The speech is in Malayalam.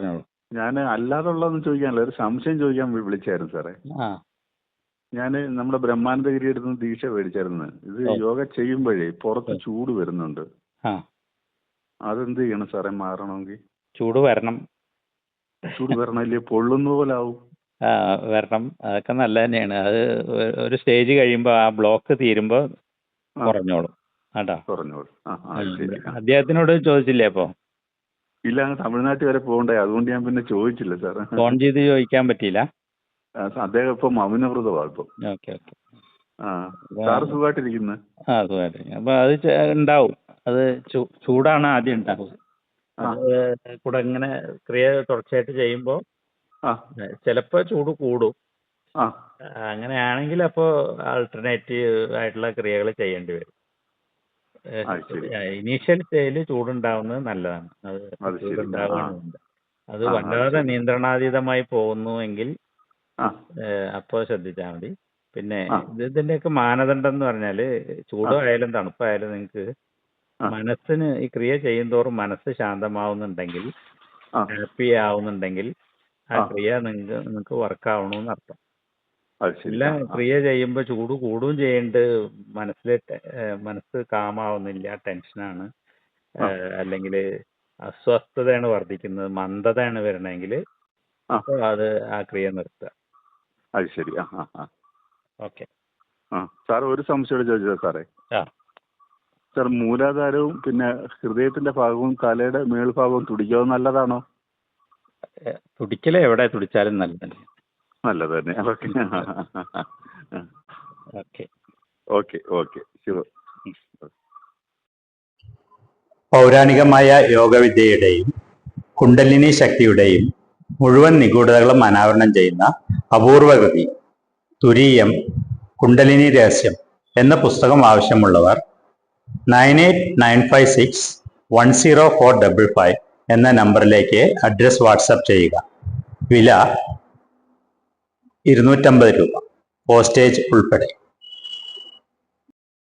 പറഞ്ഞോളൂ. ഞാൻ അല്ലാതുള്ളതൊന്നും ചോദിക്കാനല്ല. ഒരു സംശയം ചോദിക്കാൻ വിളിച്ചായിരുന്നു സാറേ. ഞാൻ നമ്മുടെ ബ്രഹ്മാനന്ദഗിരി എടുത്ത് ദീക്ഷ മേടിച്ചായിരുന്നു. ഇത് യോഗ ചെയ്യുമ്പോഴേ പുറത്ത് ചൂട് വരുന്നുണ്ട്. അതെന്ത് ചെയ്യണം സാറേ? മാറണമെങ്കിൽ? ചൂട് വരണം. ചൂട് വരണല്ലേ പൊള്ളുന്ന പോലെ ആവും. ആ വരണം. അതൊക്കെ നല്ല തന്നെയാണ്. അത് ഒരു സ്റ്റേജ് കഴിയുമ്പോൾ ആ ബ്ലോക്ക് തീരുമ്പോൾ കുറഞ്ഞോളും. കേട്ടോ? കുറഞ്ഞോളൂ. അദ്ദേഹത്തിനോട് ചോദിച്ചില്ലേ അപ്പോൾ ഇല്ല അങ്ങ് തമിഴ്നാട്ടിൽ വരെ പോകണ്ടേ? അതുകൊണ്ട് ഞാൻ പിന്നെ ചോദിച്ചില്ല സാറേ ഫോൺ ചെയ്ത് ചോദിക്കാൻ പറ്റിയില്ല? ആ, അദ്ദേഹം ഇപ്പൊ മൗനവ്രതമാണ് ഇപ്പം. Okay okay. ആ സാറ് സുഖമായിട്ടിരിക്കുന്നു? ആ സുഖമായിട്ട് അപ്പോൾ അത് ചെ- ഉണ്ടാവും. അത് ചൂ- ചൂടാണ് ആദ്യം ഉണ്ടാവും ആ. അത് കൂടെ ഇങ്ങനെ ക്രിയ തുടർച്ചയായിട്ട് ചെയ്യുമ്പോൾ ആ. ചിലപ്പോൾ ചൂട് കൂടും. ആ. അങ്ങനെയാണെങ്കിൽ അപ്പോൾ ആൾട്ടർനേറ്റീവ് ആയിട്ടുള്ള ക്രിയകൾ ചെയ്യേണ്ടി വരും. ഇനീഷ്യൽ സ്റ്റേജിൽ ചൂടുണ്ടാവുന്നത് നല്ലതാണ്. അത് ശരി. അത് വല്ലാതെ. നിയന്ത്രണാതീതമായി പോകുന്നു എങ്കിൽ അപ്പൊ ശ്രദ്ധിച്ചാൽ മതി. പിന്നെ ഇതിന്റെയൊക്കെ ഇത് മാനദണ്ഡം എന്ന് പറഞ്ഞാൽ ചൂടായാലും തണുപ്പായാലും നിങ്ങൾക്ക്. മനസ്സിന് ഈ ക്രിയ ചെയ്യുന്തോറും മനസ്സ് ശാന്തമാവുന്നുണ്ടെങ്കിൽ ഹാപ്പി ആവുന്നുണ്ടെങ്കിൽ ആ. ക്രിയ നിങ്ങൾക്ക് നിങ്ങൾക്ക് വർക്ക് ആവണമെന്ന് അർത്ഥം എല്ലാം ആ. ക്രിയ ചെയ്യുമ്പോൾ ചൂട് കൂടുകയും ചെയ്യുന്നുണ്ട് മനസ്സിലെ മനസ്സ് കാമാവുന്നില്ല ടെൻഷനാണ്. അല്ലെങ്കിൽ അസ്വസ്ഥതയാണ് വർദ്ധിക്കുന്നത് മന്ദതയാണ് വരണമെങ്കിൽ. അപ്പോൾ അത് ആ ക്രിയ നിർത്തുക അത് ശരി. ആ ആ ആ. ഓക്കെ. ആ സാർ ഒരു സംശയം ചോദിച്ചത് സാറേ. ആ. സാർ മൂലാധാരവും പിന്നെ ഹൃദയത്തിന്റെ ഭാഗവും തലയുടെ മേൽഭാഗവും തുടിക്കാവും നല്ലതാണോ? തുടിക്കൽ എവിടെ തുടിച്ചാലും നല്ലതല്ലേ. നല്ലത് തന്നെ. ഓക്കെ. ഓക്കെ. Okay okay. പൗരാണികമായ യോഗവിദ്യയുടെയും കുണ്ടലിനി ശക്തിയുടെയും മുഴുവൻ നിഗൂഢതകളും അനാവരണം ചെയ്യുന്ന അപൂർവഗതി തുരീയം കുണ്ടലിനി രഹസ്യം എന്ന പുസ്തകം ആവശ്യമുള്ളവർ nine eight nine five six one zero four double five എന്ന നമ്പറിലേക്ക് അഡ്രസ് വാട്സപ്പ് ചെയ്യുക. വില ഇരുന്നൂറ്റമ്പത് രൂപ. പോസ്റ്റേജ് ഉൾപ്പെടെ.